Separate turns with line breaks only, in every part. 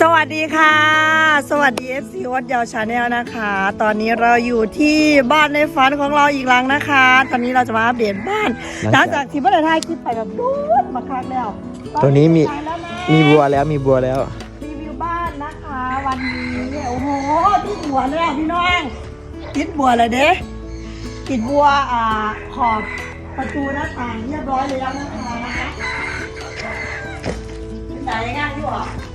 สวัสดีค่ะ สวัสดี FC วัดยาวชาแนลนะคะ ตอนนี้เราอยู่ที่บ้านในฝันของเราอีกหลังนะคะ ตอนนี้เราจะมาอัปเดตบ้านห
หลั
ลัง
ง
จา
จากก
ที่เมื่อไหร่ถ่ายคลิปไปแบบดูดมาครั้งแล้ว
ตรงนี้มี
ตอแล้วนะ
มีบัวแล้วมีบัวแล้ว
รีวิวบ้านนะคะวันนี้โอ้โหติดบัวเลยอะพี่น้องติดบัวเลยเด้ติดบัวอ่าขอบประตูหน้าต่างเรียบร้อยแล้วนะคะเป็นไหนงานอยู่อะ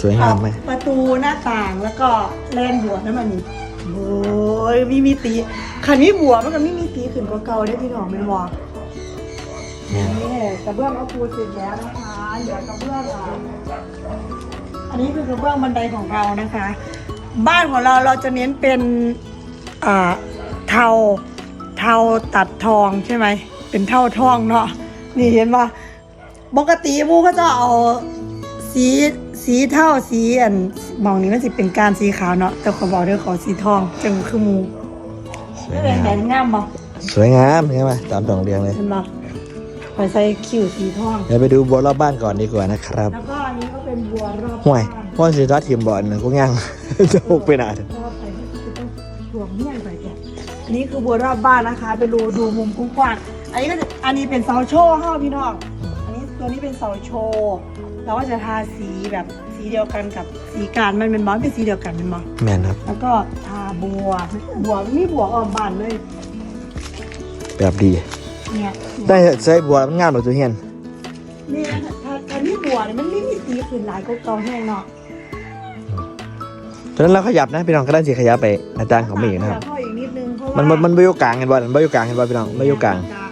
สวยงามไหม
ประตูหน้าต่างแล้วก็แลนบัวนั่นมันนี่โอ้ยมีมีตีขันมีบัวมันก็มีมีตีขึ้นกว่าเก่าได้พี่น้องไม่นบอก
เนี่ย
นี่กระเบื้องก็ปูเสร็จแล้วนะคะเหลือกระเบื้องอะอันนี้คือกระเบื้องบันไดของเรานะคะ บ้านของเราเราจะเน้นเป็นอ่าเทาเทาตัดทองใช่ไหมเป็นเท่าทองเนาะนี่เห็นปะปกติหมูเขาจะเอาสี สีเท่าสีอันมองนี้มันสิเป็นการสีขาวเนาะแต่เขาบอกเรื่องขอสีทองจังคือหมู
สวย
ไม่เป็น
งาม
แหนงามบ่
สวยงามใช่ไหมตามดองเรียงเลย
เห็นบ่คอยใส่คิ้วสีทอง
เดี๋ยวไปดูบัวรอบบ้านก่อนดีกว่านะครับ
แล้วก็อันนี้ก็เป็นบัวรอบ
ห่วย
บ้าน
พ่อสิทัดทีมบอลนะก็ย่างจะหกไปหนา
รอบไปก็คือต้องรวมเมี่ยงไปแกอันนี้คือบัวรอบบ้านนะคะ ไปดูดูมุมกว้างๆอันนี้ก็จะอันนี้เป็นเสาโชว์ห้าพี่น้องอันนี้ตัวนี้เป็นเสาโชว์ เราก็จะทาสีแบบสีเดียวกันกับสีการมันเป็นบอลเป็นสีเดียวกันเป็นบอล
แมนครับ
แล้วก็ทาบัว บัวมีบัวออมบานเลย
แบบดี
เนี่ย
ได้ใช้บัวมันงามหรือตัวเฮียน
นี่ถ้าถ้ามีบัวเนี่ยมันไม่มีสีขึ้นหลายก็เก่าแห้งเนาะ
ฉะนั้นเราขยับนะพี่น้องก็ได้สิขยับไปอาจารย์ของมีอีกนะครับ
เข้าอีกนิดนึงเพราะ
มัน
ว่า
มันมันไม่อยู่กลางเห็นบอลมันไม่อยู่กลางเห็นบอลพี่น้องไม่อยู่กลาง
เขาสื่อบ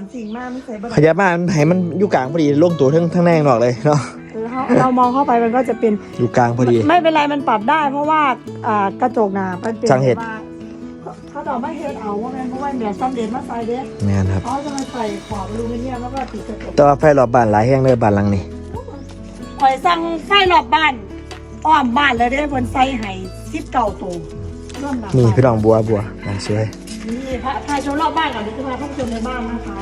านจริงมากไม่ใส่บั
ขยับมามันให้มันอยู่กลางพอดีลงตัวทั้งทั้งแนงนอกเลยเนาะ
เออเขาเรามองเข้าไปมันก็จะเป็น
อยู่กลางพอดี
ไม่เป็นไรมันปรับได้ เพราะว่าอ่ากระจกหนามันเป็น
ช่างเห็ด
แบบว่าเขาเขาจะเอามาเฮ็ดเอาว่าแม่นเพราะว่าเดี๋ยวซ้ำเด็ดมาใส่เด็ด
แมนครับ
เขาจะมาใส่ขอบอลูมิเนียมแล้วก็ติดกระจก
แต่ว่าไฟรอบบ้านหลายแห้งเลยบ้านหลังนี้
ข่อยสั่งไฟรอบบ้านอ้อมบ้านเลยเด้เพิ่นใส่ให้สิบเก้าตัวร่วมหลัง
นี่
บ้า
พี่น้องบัวบัวน่าสวย
นี่พาพาชมรอบบ้านก่อนเดี๋ยวจะพาเข้าไปชมในบ้านนะคะ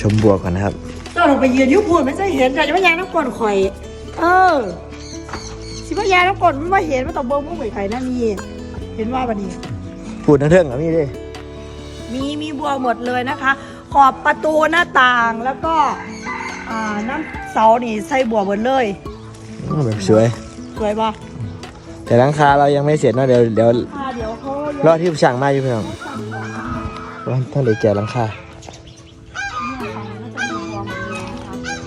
ชมบัวก่อนนะครับ
ก็เราไปยืนอยุพูดไม่ใช่เห็นแต่จะไม่ยางน้ำกลนข่อย เออสิว่ายางน้ำกลนไม่ว่าเห็นว่าต่อเบิ้งมุ้งไข่ไข่นั่นนี่เห็นว่าบันนี้
พูดทั้งเรื่องกับนี่ดิ
มีมีบัวหมดเลยนะคะ ขอบประตูหน้าต่างแล้วก็อ่าน้ำเสานี่ใส่บัวหมดเลย
อืมแบบสวย
สวยปะ
แต่หลังคาเรายังไม่เสร็จเนอะเดี๋ยวเดี๋ยว
ค่ะเดี๋ยวเขา
รอที่ช่างมาอยู่พี่น้อง ว่าท่านเลยแจกหลังคา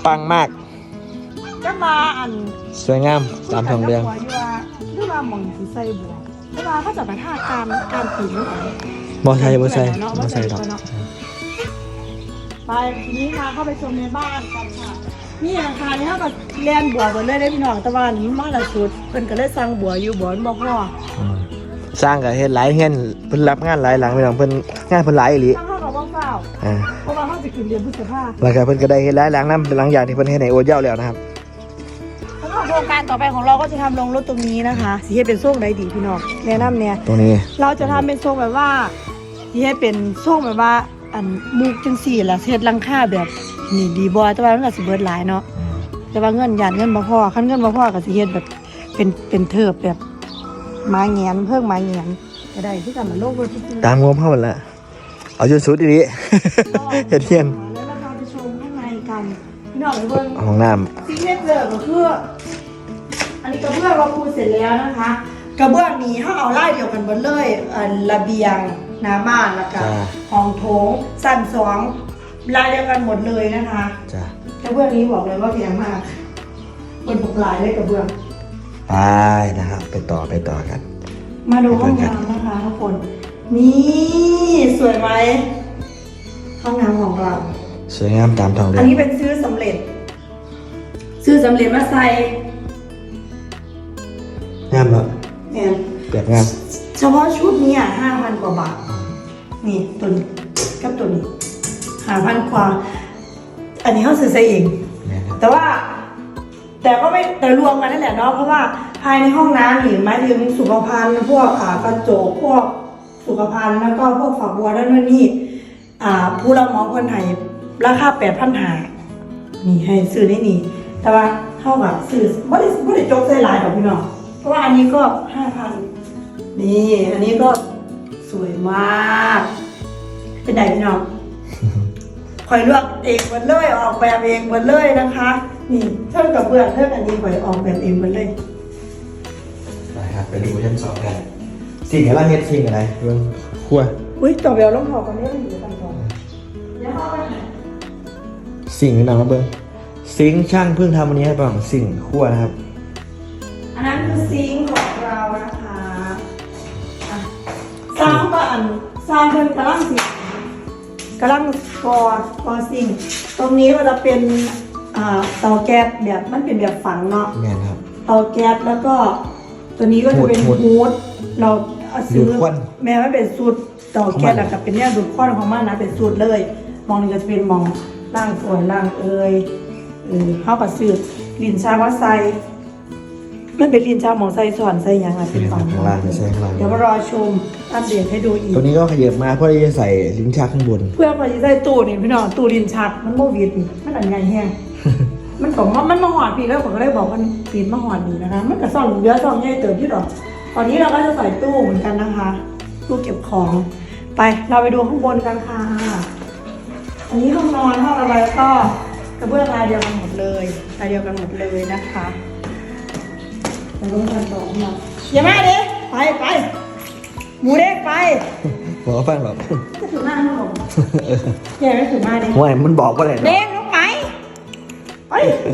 ปังมาก
จะมาอัน
สวยงามตามทองเรือง
บัวอยู่ว่าหรือว่าหมองที่ใส่บัวแต่ว่าเขาจะไปท่าการการปีนหรือเปล่า
บอไซค์บอไซค์บอไซค์หรอก
ไปทีนี้มาเข้าไปชมในบ้านกันค่ะนี่ราคาเนี่ยเท่ากับเรียนบัวหมดเลยได้พี่น้องต่ว่านี่มันมาละสุดเพิ่นก็เลยสั่งบัวอยู่บัวมันบ่พอ
อืม สร้างกับเฮ็ดหลายเฮียนเพิ่นรับงานหลายหลังพี่น้องเพิ่นงานเพิ่นหลายอีหลี
สั่งเข้ากับบ่เปล่า
อ่า
เพราะว่าเขาสิขึ้นเรียนพฤษภา
แล้วก็เพิ่นก็ได้เฮ็ดหลายหลังนํหลังจากที่เพิ่นเฮ็ดให้โอเจ้าแล้วนะครับ
สำหรับโครงการต่อไปของเราก็จะทำลงรถตรงนี้นะคะสิให้เป็นทรงใดดีพี่น้องแนะนำเนี่ย
ตรงนี้
เราจะทำเป็นทรงแบบว่าที่ให้เป็นทรงแบบว่าอันมุกจังสี่ละเฮ็ดหลังคาแบบนี่ดีบ่แต่ว่ามันก็สิเบิดหลายเนาะแต่ว่าเงินหยาดเงินบ่พอคันเงินบ่พอก็สิเฮ็ดแบบเป็นเป็นเทิบแบบ ไม้แงนเพิ่งไม้แงนก็ได้ที่กันมันโลกเบิดทุกๆ
ตามงบเฮาหมดละเอาจนสุดอีหลีเฮ็ดเฮียน
แล้วเราไปชมข้างในกันพี่น้องไปเบิ่ง
ห้องน้ำ
ซิกเนเจอร์ก็คืออันนี้กระเบื้องเราปูเสร็จแล้วนะคะ กระเบื้องนี้เขาเอาไล่เดียวกันหมดเลยอันระเบียงหน้าบ้านแล้วก็ห้องโถงสั้นสองลายเดียวกันหมดเลยนะคะ
จ้ะ
กระเบื้องนี้บอกเลยว่าแพงมากบนปกลายเลยกระเบื้อง
ไปนะครับไปต่อไปต่อกัน
มาดูห้องน้ำนะคะทุกคน นี่สวยไหมห้องน้ำของเรา
สวยงามตามทองเรื
อั
อนง
นี้เป็นซื้อสำเร็จ ซื้อสำเร็จมาใส่
งามเนาะ
เนี่ย
เปียกงาม
เฉพาะชุดนี้อะห้าพันกว่าบาท นี่ตัวนี้กับตัวนี้ห้าพันกว่า อันนี้เขาซื้อใส่เอง
แม่นครับ
แต่ว่า แต่ก็ไม่แต่รวมกันนั่นแหละเนาะเพราะว่าภายในห้องน้ำนี่หมายถึงสุขภัณฑ์พวกอ่ากระจกพวกสุขภัณฑ์แล้วก็พวกฝักบัวด้านนู้นนี่อ่าผู้รับเหมาคนไทยราคาแปดพันหานี่ให้ซื้อได้นี่ แต่ว่าเท่ากับซื้อไม่ได้ไม่ได้จกใส่หลายดอกพี่น้องเพราะว่าอันนี้ก็ห้าพันนี่อันนี้ก็สวยมาก เป็นไงพี่น้องคอยเลือกเองหมดเลยออกแบบเองหมดเลยนะคะ นี่เท่ากับเบื้องเท่าอันนี้คอยออกแบบเองหมดเลย
ไปครับไปดูชั้นสองกันสิ่งอะไรเฮ็ดสิ่งอะไรเรื่องครัว
อุ้ยต่อแววต้องหอกันเนี่ยมันอยู่กันสองเดี๋ยวเข้าไปไหน
สิ่งที่นำมาเบิ้งซิงค์ช่างเพิ่งทำวันนี้ให้ปังสิ่งครัวนะครับ
อันนั้นคือซิงค์ของเรานะคะอะสร้างก็อันสร้างเป็นกระลังสิกระลังกอกอซิงค์ตรงนี้ก็จะเป็น อ่าเตาแก๊สแบบมันเป็นแบบฝังเนาะ
แม่นครับ
เตาแก๊สแล้วก็ตัวนี้ก็จะเป็น
ฮูด
ฮูดเราเอาซื้อ
ดูดควัน
แม้ไม่เป็นสูตรเตาแก๊สแล้วก็เป็นเนี่ยดูดควันของมันนะเป็นสูตรเลย มองนี่ก็จะเป็นมองล่างสวยล่างเอยเออเข้ากับซื้อลินชาว่าใส่มันเป็นลินชาหมองใส่สอนใส่หยังอะเป็นฝัง
ข้างล่างใช่ข้างล่าง
เดี๋ยวมารอชมอัปเดตให้ดูอีก
ตัวนี้ก็ขยับมาเพื่อที่จะใส่ลิ้นชักข้างบน
เพื่อนพอจะใส่ตู้นี่พี่น้องตู้ลินชักมันโมวิดมันอันไงแห้ง มันก็มันมันมาหอดปีแล้วผมก็เลยบอกว่าปีนมาหอดนี่นะคะ มันก็ซ่องเดือซ่องใหญ่เติมที่ดอกตอนนี้เราก็จะใส่ตู้เหมือนกันนะคะตู้เก็บของ ไปเราไปดูข้างบนกันค่ะอันนี้ห้องนอนห้องอะไรก็กระเบื้องลายเดียวกันหมดเลยลายเดียวกันหมดเลยนะคะไปดูกันต่อเนาะอย่ามาดิไปไปหมูเด้งไป
ผมก็ฟังหรอก
จะถึงหน้าห้องผมอย่าไม่ถึงหน้าดิ
ห่วยมันบอกว่าอะไร
เด้
เนาะ
งลง ไปไป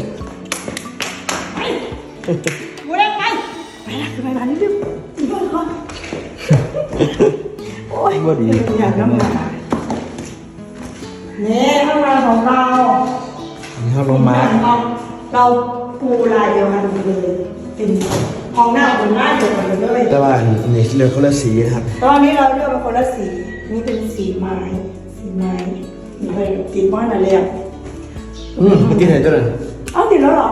ไปหมูเด้งไปไปละขึ้นไปบ้านนิดนึงอีกคนก่อนโอ้ย
ว่าดี
อยากน้ำหนานี่ห้องนอนของเรา
นี่ห้องลงมา
เราปูลายเดียวกันเลยเป็นห้องหน้าบนหน้าเดียวกันเลย
แต่ว่าอันนี้เลือกคนละสีนะครับ
ตอนนี้เราเลือกเป็นคนละสีนี่เป็นสีไม้สีไม้นี่เป็นติดบ้านอะไรอะ
อืมเมื่อกี้เห็นตัวนึง
เอ้าติดแล้วเหรอ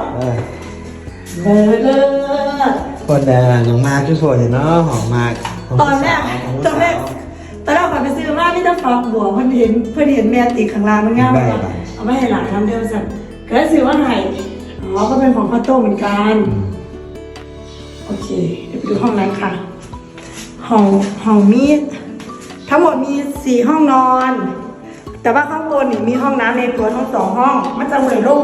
เออ
เลิศเลิศ
คนแต่น้องมากทุกคนเห็นเนาะหอมมากของ
ตอนแรก
ของ
ตอนแรกตอนแรกก่อนไปซื้อมาไม่ต้องฟักบัวเพื่อนเห็นเพื่อนเห็นแม่ติดข้างล่างมันง่ายมากเอาไม่ให้หลานทำเดียวสั่นก็เลยซื้อว่าไห้อ๋อก็เป็นของพ่อโต้เหมือนกัน
อืม
โอเค เดี๋ยวไปดูห้องนั้นค่ะ ห้องห้องมีทั้งหมดมีสี่ห้องนอน แต่ว่าข้างบนนี่มีห้องน้ำในตัวทั้งสองห้อง มันจะเหมือนร่ม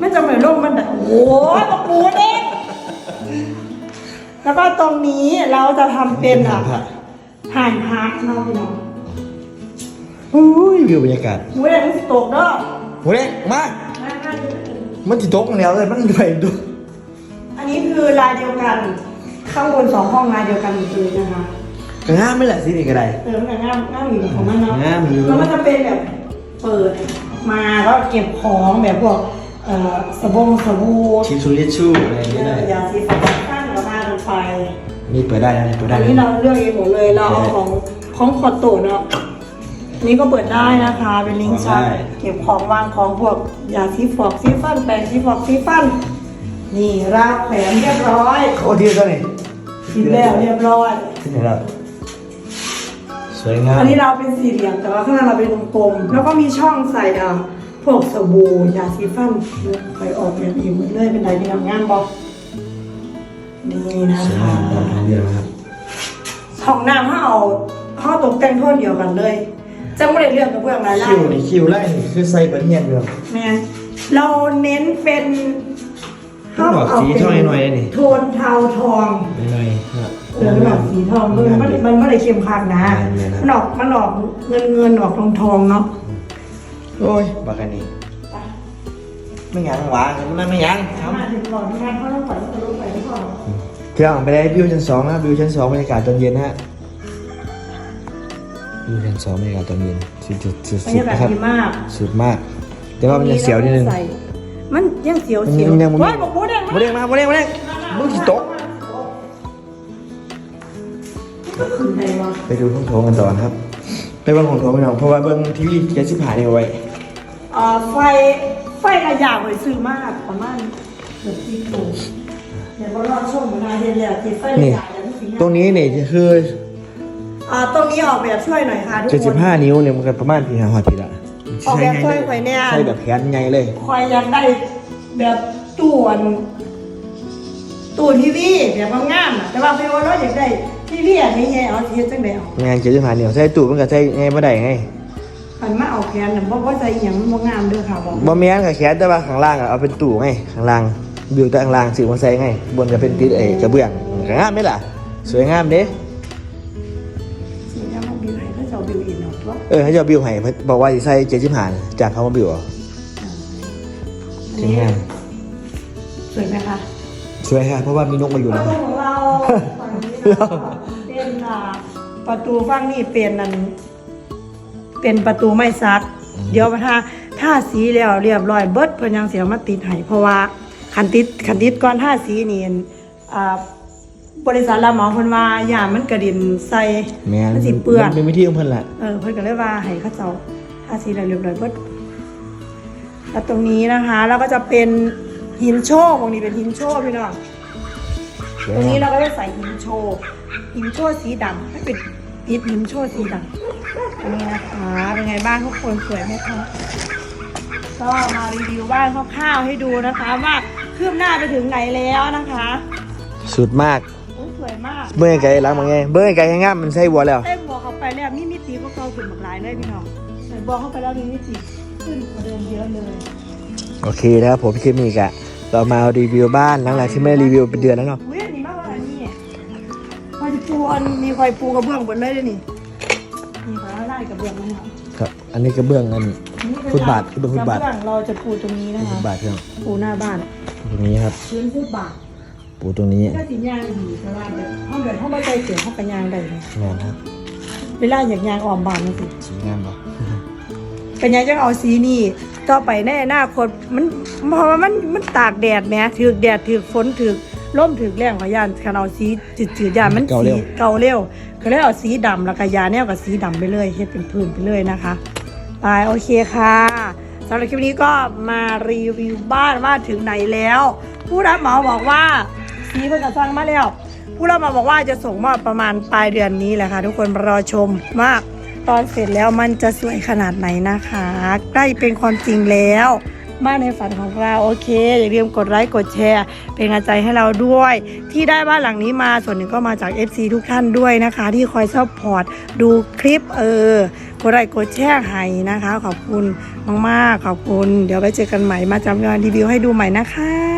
มันจะเหมือนร่มมันแบบโอ้ยมาปูเด็กแล้วก็ตรงนี้เราจะทำเป็นอะห่านพักเนาะพี่น้อง
อุ้ยวิวบรรยากาศ
หมูเด็กมันสิตกเด้อ
โอ้ยมามันจิตกแล้วเลยมันไปดู
อันนี้คือลายเดียวกัน ข้างบนสองห้องลายเดียวกันหมดเลยนะคะ
กระง่ามไม่แหละสินี่ก็ได้
เออมันก็ง่ามง่ามอยู่ของมันเนาะ
ง่ามอยู่
แล้วมันจะเป็นแบบ เปิดมาแล้วเก็บของแบบพวกเอ่อสบงสบู่
ชิชูลิชูอะไรอย่าง
เอ
เงี้ยได้
อยาสีฟันข้างกับมาลงไป
นี่เปิดได้นะนี่เปิดได้
อัน
นะ
นี้เราเลือกเองหมดเลยเราเอาของของคอโตะเนาะอันนี้ก็เปิดได้นะคะ เป็นลิงก์ชักเก็บของวางของพวกยาสีฟอกสีฟันแปรงสีฟอกสีฟัน นี่รากแขวนเรียบร้อย
โอ้ที่ตัวนี้
ติดแล้วเรียบร้อย
ที่ไหนครับ สวยงาม
อันนี้เราเป็นสี่เหลี่ยมแต่ว่าข้างหน้าเราเป็นวงกลม แล้วก็มีช่องใส่อะพวกสบู่ยาสีฟันไปออกแบบอีกหมดเลยเป็นไรที่ทำงานบอกนี่นะ
สวย
คะ
งามตามทางเดียวนะครับ
ห้องน้ำถ้าเอาข้อตกแต่งโทนเดียวกันเลยจะไม่ได้เรื่องกับเพื่อนอะไร
คิวนี่คิวแรกนี่คือใส่เปิดเงียบเลย
แม่เราเน้นเป็น
ต้องบอกสีเท่าหน่อยๆนี่
โทนเทาทอง
หน่อยๆครับ
เออมันออกสีทองมันไม่ได้มันไม่ได้เข้มขัดนะ
แม่นๆครับ
มันออกมันออกเงินเงินออกทองทองๆเนาะ
โอ้ยบักอันนี้ไม่ยั้งหวานมันไม่ยั้งครับ
มาถึงก่อนงานเขาต้องปล่อยให้เขาลงไปก่อน
เที่ยวไปได้วิวชั้นสองนะวิวชั้นสองบรรยากาศตอนเย็นนะฮะวิวชั้นสองบรรยากาศตอนเย็นสุดสุดสุด
บรร
สุด
ยากาศ
นะครับ
ดีมาก
สุดมาก แต่ว่ามันยังเสียวนิดนึง
ใส่มันยังเสียว
มัน
เสียว
ยังมัน
ว้ายบอกพูดเอง
โมเดลมาโมเดลมาเดลมึงสิตก
ไปวะ
ไปดูห้องโถงกันต่อนะครับ ไปเบิ่งห้องโถงกันหน่อยเพราะว่าเบิ่งทีวีเกียร์ชิบหายนี่เอาไว้
อ่าไฟไฟระยะหอยซื้อมากประมาณเกือบสี่ตัวเดี๋ยวเราลองชมเวลาเห็นแล้วติดไฟระ
นี่
ยะแล้วมันสิงาม
ตรงนี้เนี่ยคือ
อ่าตรงนี้ออกแบบช่วยหน่อยค่ะทุกคน
75นิ้วเนี่ยมันก็ประมาณพี่หาหอดพี่ละ
ออกแบบช่วยไว้เนี่ย
ใช่แบบแขนใหญ่เลย
คอยอยากได้แบบตู้อันตู้ทีวีแบบงามๆน่ะแต่ว่าพี่ว่าเราอยากได้ ทีวีอันนี้ไงเอาเทียจังไดเอา
งานเจ็ดสิบห้าเหนียวใส่ตู้มันก็ใส่ไงบ่ได้ไง
คันมาเอาแขนน่ะบ่บ่ใส่หยังบ่งามเด้อค่ะบอก
บ่แม่นกับแขนแต่ว่าข้างล่างอะเอาเป็นตู้ไงข้างล่างบิวแต่ข้างล่างสิมาใส่ไงบนก็เป็นติดไอ้กระเบื้องก็งามไหมล่ะ สวยงามเด้
สิจะมาบิวให้เขาเจ้าบิวอินเอาตัว
เออให้เจ้าบิวให้เพิ่นบอกว่าสิใส่เจ็ดสิบห้าจากเขามาบิวเอา
อัน
สวย
นี้
งาม
สวยไหมคะ
สวยค่ะเพราะว่ามีนกมาอยู่
ป
นะ
ระตูของเราฝั่งนี้นะคะเป็นอ่า ประตูฝั่งนี้เป็นนั่นเป็นประตูไม้ซัก เดี๋ยวถ้าถ้าสีแล้วเรียบร้อยเบิดเพิ่นยังเสียมาติดให้เพราะว่าคันติดคันติดก่อนท่าสีนี่อ่าบริษัทรับเหมาเพิ่นว่าอย่ามันกระดินใส่
แม่น
มันสิเปื้อน
มันเป็นวิธีของเพิ่นแหละ
เออเพิ่นก็เลยว่าให้เขาเจ้าท่าสีแล้วเรียบร้อยเบิดแล้วตรงนี้นะคะแล้วก็จะเป็นหินโชว์ตรงนี้เป็นหินโชว์พี่น้อง
สวย
ตรง
งา
นี้
ม
เราก็จะใส่หินโชว์ หินโชว์สีดำให้เป็นติดหินโชว์สีดำอันนี้นะคะเป็นไงบ้างทุกคนสวยไหมคะก็มารีวิวบ้านคร่าวๆให้ดูนะคะว่าคืบหน้าไปถึงไหนแล้วนะคะ
สุดมาก
โอ้ยสวยมาก
เบิ่งไกลๆหล้างมาไงเบิ่งไกลๆงามๆมันใส่บัวแล้ว
เต้นบัวเข้าไปแล้วมีมิติก็เก่าขึ้นหลากหลายเลยพี่น้องใส่บัวเข้าไปแล้วมีมิติขึ้นกว่าเดิมเยอะเลย
โอเคนะครับผมคลิปนี้กะเรามารีวิวบ้านหลังๆที่ไม่ได้รีวิวเป็นเดือนแล้วเนาะ
อยปูอันมีคอยปูกระเบื้องบนเลยด้วยนี่มีคอยไล่กระเบื้องมันเนาะ
ครับ อันนี้กระเบื้องอันฟุตบาทฟุตบาท
กระเบื้องเราจะปูตรงนี้นะ
ฟุ
คะ
ตบาทเครื่อง
ปูหน้าบ้าน
ตรงนี้ครับ
พื้นฟุตบาท
ปูตรงนี้
ก็สียางดีเพราะว่าแบบห้องเดินห้องบันไดเสียงห้องกระยางได้เลย
งานครับ
เวลาอยากยางออมบานนั่นสิ
สีงามปะ
เป็นยังจะเอาสีนี่ต่อไปในอนาคตมันเพราะว่ามันมันตากแดดแหม้ถือกแดดถือกฝนถือก ล่มถือกแรงขอยานคันเอาสีจืดๆยานมันสีเก่าเร็วก็เลยเอาสีดำแล้วก็ยาแนวกับสีดำไปเลยเฮ็ดเป็นพื้นไปเลยนะคะไปโอเคค่ะสำหรับคลิปนี้ก็มารีวิวบ้านว่าถึงไหนแล้ว ผู้รับเหมาบอกว่าสีเพิ่งจะสร้างมาแล้ว ผู้รับเหมาบอกว่าจะส่งมอบประมาณปลายเดือนนี้แหละค่ะ ทุกคนรอชมมาก ตอนเสร็จแล้วมันจะสวยขนาดไหนนะคะ ใกล้เป็นความจริงแล้ว บ้านในฝันของเราโอเค อย่าลืมกดไลค์กดแชร์ เป็นกำลังใจให้เราด้วย ที่ได้บ้านหลังนี้มาส่วนหนึ่งก็มาจาก FC ทุกท่านด้วยนะคะ ที่คอยซัพพอร์ตดูคลิปเออกดไลค์กดแชร์ให้นะคะ ขอบคุณมากๆขอบคุณ เดี๋ยวไปเจอกันใหม่มาจำงานรีวิวให้ดูใหม่นะคะ